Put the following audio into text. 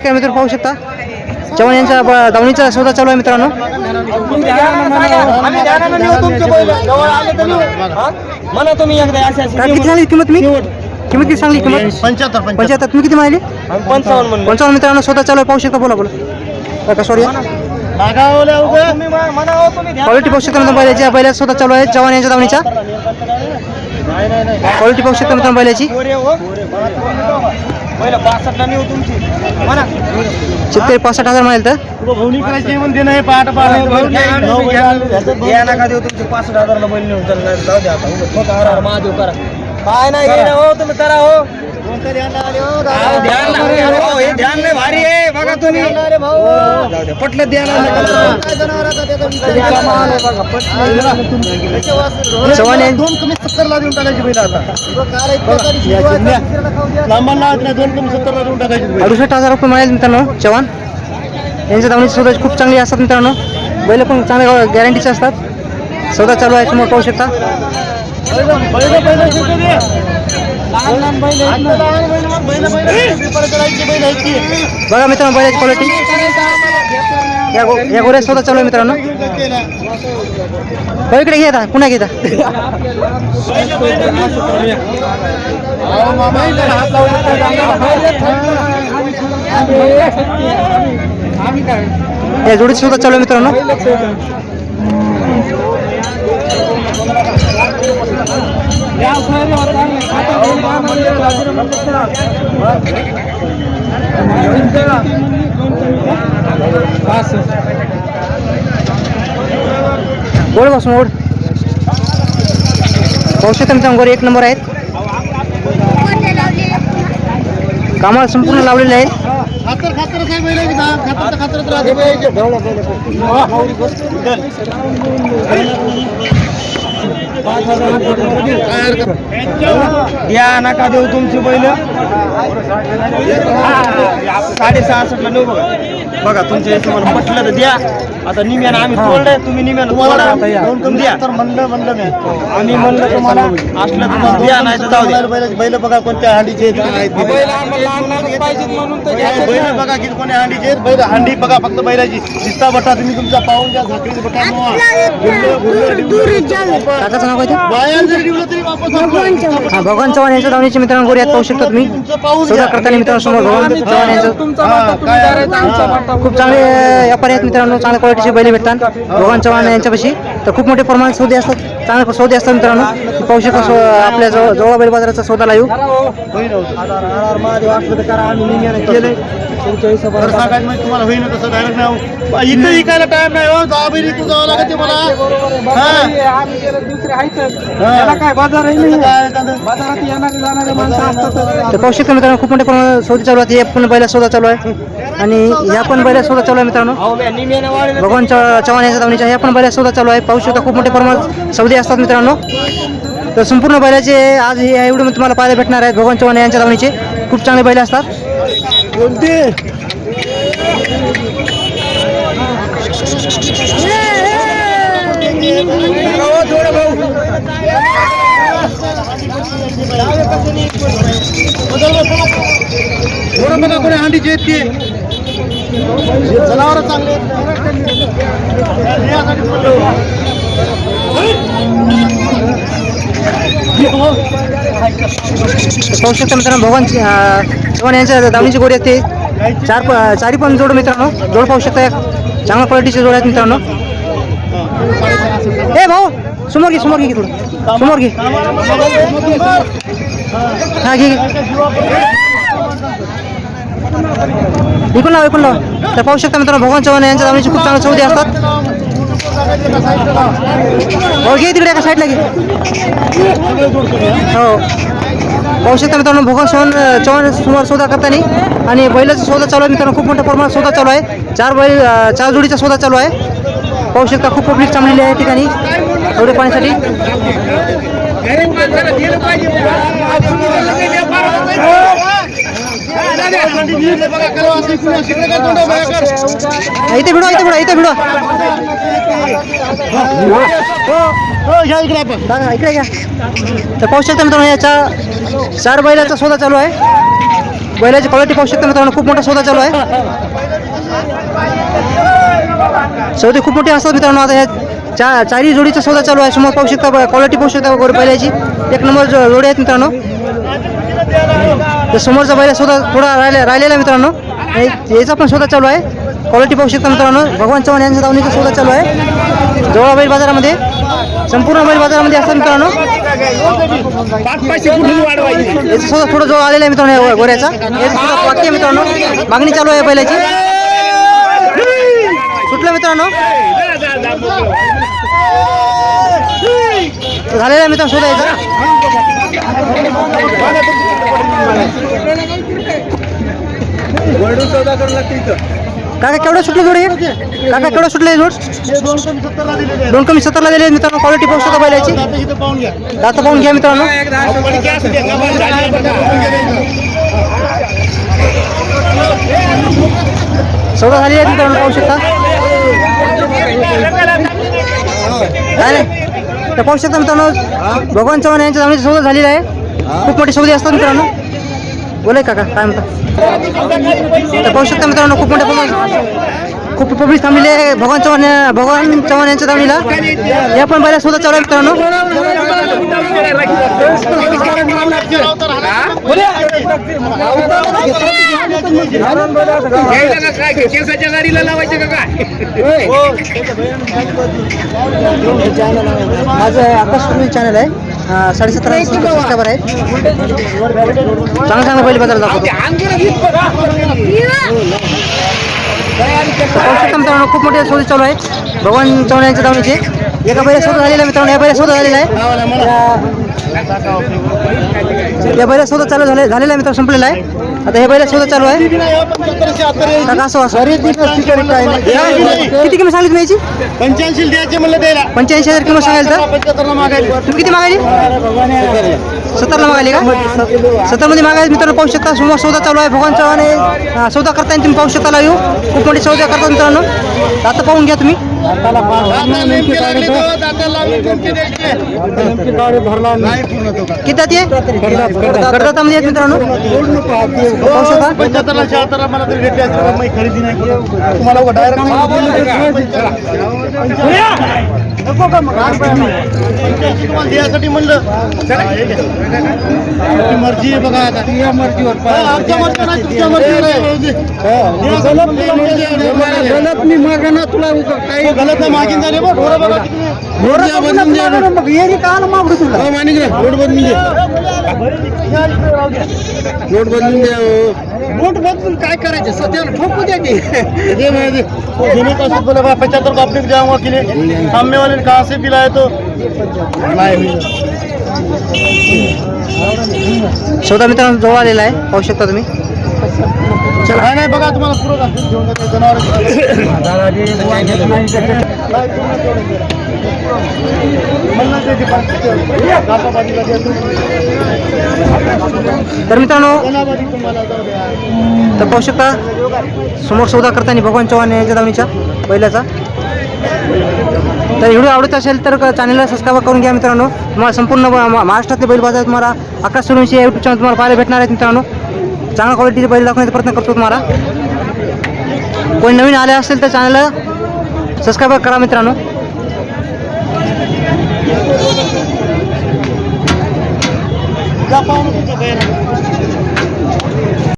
काय मित्र पाहू शकता? चव्हाण यांच्या ब- दावणीचा सौदा चालू आहे मित्रांनो. म्हणा तुम्ही एकदा काय किती सांगली किंमत मी? किंमत किती सांगली किंमत? पंच्याहत्तर पंच्याहत्तर. तुम्ही किती माहिली पंचावन्न म्हणलं. पंचावन्न मित्रांनो स्वतः चालू आहे. पाहू शकता बोला बोला. का सॉरी हो? क्वालिटी पाहू शकता मित्रांनो बैलाची बैला स्वतः चालू आहे. चव्हाण यांच्या दावणीच्या क्वालिटी पाहू शकता मित्रांनो बैलाची पहिलं पासष्टला नेऊ तुमची. म्हणा शेतकरी पासष्ट हजार माहिल तर? या नका देऊ तुमचे पासष्ट हजारला बैल नेऊन तर जाऊ द्या आता. उगाच हार महादेव करा. काय नाही हो तुम्ही करा हो. ध्यान हो, हे ध्यान लय भारी आहे. बघा तुम्ही. हो, पटलं ध्यान चव्हाण दोन कमी सत्तरला देऊन टाकायची पहिला आता. लांबांना दोन कमी सत्तरला देऊन टाकायची. अडुसष्ट हजार रुपये मिळेल मित्रांनो चव्हाण. यांच्या दावणीची सौदा खूप चांगली असतात मित्रांनो. बैल पण चांगल्या गॅरंटीचे असतात. सौदा चालू आहे समोर पाहू शकता. बघा मित्रांनो बैलाची क्वालिटी या गो या गोऱ्या सौदा चालू आहे मित्रांनो. बैल इकडे घेता पुन्हा घेता या जोडीची स्वतः चालू आहे मित्रांनो. गोड बसून गोड औषधम शकता एक नंबर आहेत कामाला संपूर्ण लावलेले आहेत खातर या नका देऊ तुमची बैल. नेऊ बघा. बघा तुमच्या म्हटलं तर द्या. आता निम्यानं आम्ही तोडलंय तुम्ही निम्यानं तुम्हाला तोडा दोन कमी द्या. सत्तर म्हणलं म्हणलं मी. आम्ही म्हणलं तुम्हाला असलं तुम्हाला द्या नाही तर जाऊ द्या बैल बैल बघा कोणत्या हांडीचे. बैल बघा किती कोण्या हांडीचे आहेत. बैल हांडी बघा फक्त बैलाची. दिसता बटा तुम्ही तुमचा पाहून घ्या झाकळीत बटा तरी वापस. हा भगवान चव्हाण यांच्या दावणीचे मित्रांनो गोरे आहेत पाहू शकता तुम्ही. करताना मित्रांनो समोर भगवान चव्हाण यांचं. खूप चांगले व्यापारी आहेत मित्रांनो चांगल्या क्वालिटीचे बैल भेटतात. भगवान चव्हाण यांच्यापाशी. तर खूप मोठे प्रमाणात सौदे असतात. चांगले सौदे असतात मित्रांनो. पाहू शकता सो- आपल्या जवळ जवळ बैल बाजाराचा सौदा सांगायचं म्हणजे तुम्हाला होईन कसं डायरेक्ट नाही इथं टाइम नाही हो दहा बैल इथून जावं लागते मला. हा. त्याला काय बाजार आहे. इथं काय एखादं- बाजारात येणारे जाणारे माणसं असतात. तर पाहू शकता मित्रांनो खूप मोठ्या प्रमाणात सौदे चालू आहेत. हे पण बैला सौदा चालू आहे. आणि ह्या पण बैला सौदा चालू आहे मित्रांनो. भगवान चव्हाण यांच्या दावणीच्या ह्या पण बैला सौदा चालू आहे. पाहू शकता खूप मोठ्या प्रमाणात सौदे असतात मित्रांनो. तर संपूर्ण बैलाचे आज हे एवढे मी तुम्हाला पाहायला भेटणार आहेत भगवान चव्हाण यांच्या दावणीचे खूप चांगले बैल असतात. थोडं जनावर चांगले आहेत. पाहू शकता मित्रांनो भगवान चव्हाण यांच्या दावणीची गोडी असते ते चार प- चारी पण जोड मित्रांनो. जोड पाहू शकता चांगल्या क्वालिटीचे जोड आहेत मित्रांनो. हे भाऊ समोर घे समोर घे थोडं समोर घे. हा घे. घे. लाव इकडून लाव तर पाहू शकता मित्रांनो भगवान चव्हाण यांच्या दावणीची खूप चांगले सौदे असतात. हो घे तिकडे एका साईडला घे. हो. पाहू शकता मित्रांनो भगवान चव्हाण चव्हाण सुमार सौदा करताना आणि बैलाचा सौदा चालू आहे मित्रांनो खूप मोठ्या प्रमाणात सौदा चालू आहे. चार बैल चार जोडीचा सौदा चालू आहे. पाहू शकता खूप पब्लिक चांगलेली आहे ठिकाणी एवढे पाण्यासाठी इथे भिडवा इथे भिडवा इथे हो, घ्या इकडे आपण दादा इकडे घ्या तर पाहू शकता मित्रांनो या चार चार बैलाचा सौदा चालू आहे बैलाची क्वालिटी पाहू शकता मित्रांनो खूप मोठा सौदा चालू आहे सौदे खूप मोठे असतात मित्रांनो आता ह्या चा चारही जोडीचा सौदा चालू आहे समोर पाहू शकता क्वालिटी पाहू शकता बैलाची एक नंबर जोडी आहेत मित्रांनो तर समोरचा बैल स्वतः थोडा राहिला राहिलेला मित्रांनो. याचा पण स्वतः चालू आहे. क्वालिटी पाहू शकता मित्रांनो. भगवान चव्हाण यांच्या दावणीचा स्वतः चालू आहे. जवळ बैल बाजारामध्ये. संपूर्ण बैल बाजारामध्ये असतात मित्रांनो. याचा स्वतः थोडं जवळ आलेला आहे मित्रांनो गोऱ्याचा याचा मित्रांनो. मागणी चालू आहे बैलाची. सुटलं मित्रांनो. झालेला काय काय काका केवढं सुटलं जोड? हे काका केवढं सुटलं जोड? दोन कमी सत्तरला दिलेले दोन कमी सत्तरला दिले मित्रांनो क्वालिटी पाहू शकता बैलाची. पाहून घ्या दाता पाहून घ्या मित्रांनो. सोडा झाली आहे मित्रांनो पाहू शकता. काय नाही? तर पाहू शकता मित्रांनो भगवान चव्हाण यांच्या जमिनीची सौदा झालेला आहे. खूप मोठी सौदे असतात मित्रांनो बोलाय काका काय म्हणता तर पाहू शकता मित्रांनो खूप मोठ्या प्रमाणात खूप पब्लिक थांबलेली आहे भगवान चव्हाण भगवान चव्हाण यांच्या दावणीला या पण बऱ्याच सौदा चालू आहे मित्रांनो माझं आकाश चॅनल आहे. साडेसतरा सबस्क्रायबर आहे चांगला चांगला बैल बाजार दाखवतो. मित्रांनो खूप मोठे सौदे चालू आहे भगवान चव्हाण यांच्या दावणीचे. एका बैला सौदा झालेला आहे मित्रांनो. या बैला सौदा झालेला आहे. या बैला सौदा चालू झाले झालेला आहे मित्रांनो संपलेला आहे. आता हे बैला सौदा चालू आहे. काका असं असं. किती किंमत सांगली तुम्ही याची? पंच्याऐंशी द्यायचे म्हणलं द्यायला पंच्याऐंशी हजार किंमत सांगाल तर? तुम्ही किती मागायली सत्तरला मागायली का? सत्तरमध्ये मागायला मित्रांनो पाहू शकता समोर सौदा चालू आहे. भगवान चव्हाण हे, सौदा करताना तुम्ही पाहू शकता लाईव्ह खूप मोठी सौदा करतात मित्रांनो. आता पाहून घ्या तुम्ही. तो का. किती करदातामध्ये आहेत मित्रांनो. पाहू शकता. पंच्याहत्तरला शहात्तरला मला तरी भेटले असते. बाबा, मी खरेदी नाही केली. तुम्हाला डायरेक्ट तुम्हाला द्यायसाठी म्हणलं. तुमची मर्जी आहे बघा आता. तुमच्या मर्जीवर आहे. गलत मी मागा ना तुला काही गलत नाही मागीन झाले बघ. हो, रे, बदलून बदलून द्या बदलून काय करायचे? सध्याला ठोकू द्या की सब बोले पचहत्तर को अपने को जाऊंगा के लिए सामने वाले कहाँ से दिलाए तो सौदा मित्रांनो जवळ आलेला आहे पाहू शकता तुम्ही. नाही नाही बघा तुम्हाला पुरं दाखवून घेऊन जातो जनावर तर मित्रांनो तर पाहू शकता समोर सौदा करताना भगवान चव्हाण यांच्या दावणीच्या बैलाचा. तर व्हिडिओ आवडत असेल तर चॅनलला सबस्क्राईब करून घ्या मित्रांनो. तुम्हाला संपूर्ण महाराष्ट्रातले बैल बाजार तुम्हाला आकाश सोडूनशी या यूट्यूब चॅनल तुम्हाला पाहायला भेटणार आहेत मित्रांनो. चांगल्या क्वालिटीचे बैल दाखवण्याचा प्रयत्न करतो तुम्हाला. कोणी नवीन आले असेल तर चॅनलला सबस्क्राईब करा मित्रांनो.